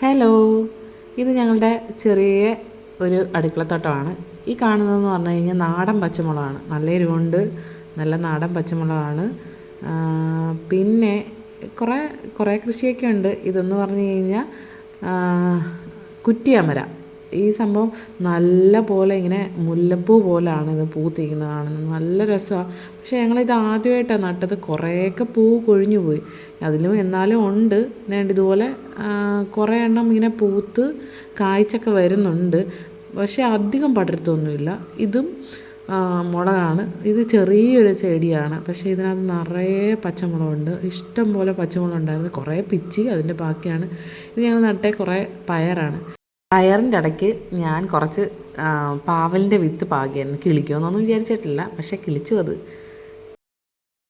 Hello ഇത് ഞങ്ങളുടെ ചെറിയ ഒരു അടുക്കളത്തോട്ടമാണ്. ഈ കാണുന്നതെന്ന് പറഞ്ഞു കഴിഞ്ഞാൽ നാടൻ പച്ചമുളകാണ്. നല്ല എരിവുണ്ട് നല്ല നാടൻ പച്ചമുളകാണ്. പിന്നെ കുറേ കുറേ കൃഷിയൊക്കെ ഉണ്ട്. ഇതെന്ന് പറഞ്ഞു കഴിഞ്ഞാൽ കുറ്റിയമര. ഈ സംഭവം നല്ല പോലെ ഇങ്ങനെ മുല്ലപ്പൂ പോലാണ് ഇത് പൂത്തിരിക്കുന്നത് കാണുന്നത്. നല്ല രസമാണ് പക്ഷേ ഞങ്ങളിത് ആദ്യമായിട്ടാണ് നട്ടത്. കുറേയൊക്കെ പൂ കൊഴിഞ്ഞു പോയി. അതിലും എന്നാലും ഉണ്ട്. നേണ്ട ഇതുപോലെ കുറേ എണ്ണം ഇങ്ങനെ പൂത്ത് കായ്ച്ചൊക്കെ വരുന്നുണ്ട്. പക്ഷേ അധികം പടരത്തൊന്നുമില്ല ഇതും മുളകാണ്. ഇത് ചെറിയൊരു ചെടിയാണ്. പക്ഷേ ഇതിനകത്ത് നിറയെ പച്ചമുളകുണ്ട്. ഇഷ്ടം പോലെ പച്ചമുളകുണ്ടായിരുന്നു. കുറേ പിച്ചി അതിന്റെ ബാക്കിയാണ്. ഇത് ഞങ്ങൾ നട്ടേ കുറേ പയറാണ്. പയറിന്റെ ഇടയ്ക്ക് ഞാൻ കുറച്ച് പാവലിന്റെ വിത്ത് പാകിയായിരുന്നു. കിളിക്കുമെന്നൊന്നും വിചാരിച്ചിട്ടില്ല പക്ഷേ കിളിച്ചു അത്.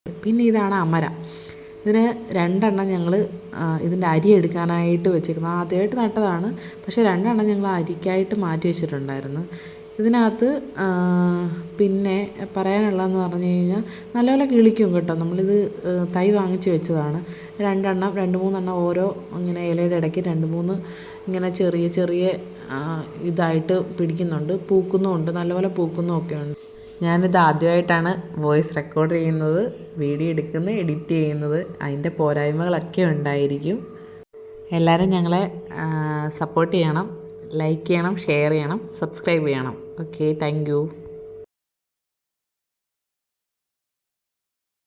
പിന്നെ ഇതാണ് അമര. ഇതിന് രണ്ടെണ്ണം ഞങ്ങൾ ഇതിന്റെ അരി എടുക്കാനായിട്ട് വെച്ചേക്കുന്നത് ആദ്യമായിട്ട് നട്ടതാണ് പക്ഷേ രണ്ടെണ്ണം ഞങ്ങൾ അരിക്കായിട്ട് മാറ്റി വെച്ചിട്ടുണ്ടായിരുന്നു. ഇതിനകത്ത് പിന്നെ പറയാനുള്ളതെന്ന് പറഞ്ഞു കഴിഞ്ഞാൽ നല്ലപോലെ കിളിക്കും കേട്ടോ. നമ്മളിത് തൈ വാങ്ങിച്ച് വെച്ചതാണ്. രണ്ടെണ്ണം രണ്ട് മൂന്നെണ്ണം ഓരോ ഇങ്ങനെ ഇലയുടെ ഇടയ്ക്ക് രണ്ട് മൂന്ന് ഇങ്ങനെ ചെറിയ ചെറിയ ഇതായിട്ട് പിടിക്കുന്നുണ്ട്. പൂക്കുന്നുമുണ്ട് നല്ലപോലെ പൂക്കുന്നുമൊക്കെ ഉണ്ട്. ഞാനിത് ആദ്യമായിട്ടാണ് വോയിസ് റെക്കോർഡ് ചെയ്യുന്നത് വീഡിയോ എടുക്കുന്നത് എഡിറ്റ് ചെയ്യുന്നത്. അതിന്റെ പോരായ്മകളൊക്കെ ഉണ്ടായിരിക്കും. എല്ലാവരും ഞങ്ങളെ സപ്പോർട്ട് ചെയ്യണം ലൈക്ക് ചെയ്യണം ഷെയർ ചെയ്യണം സബ്സ്ക്രൈബ് ചെയ്യണം. Okay thank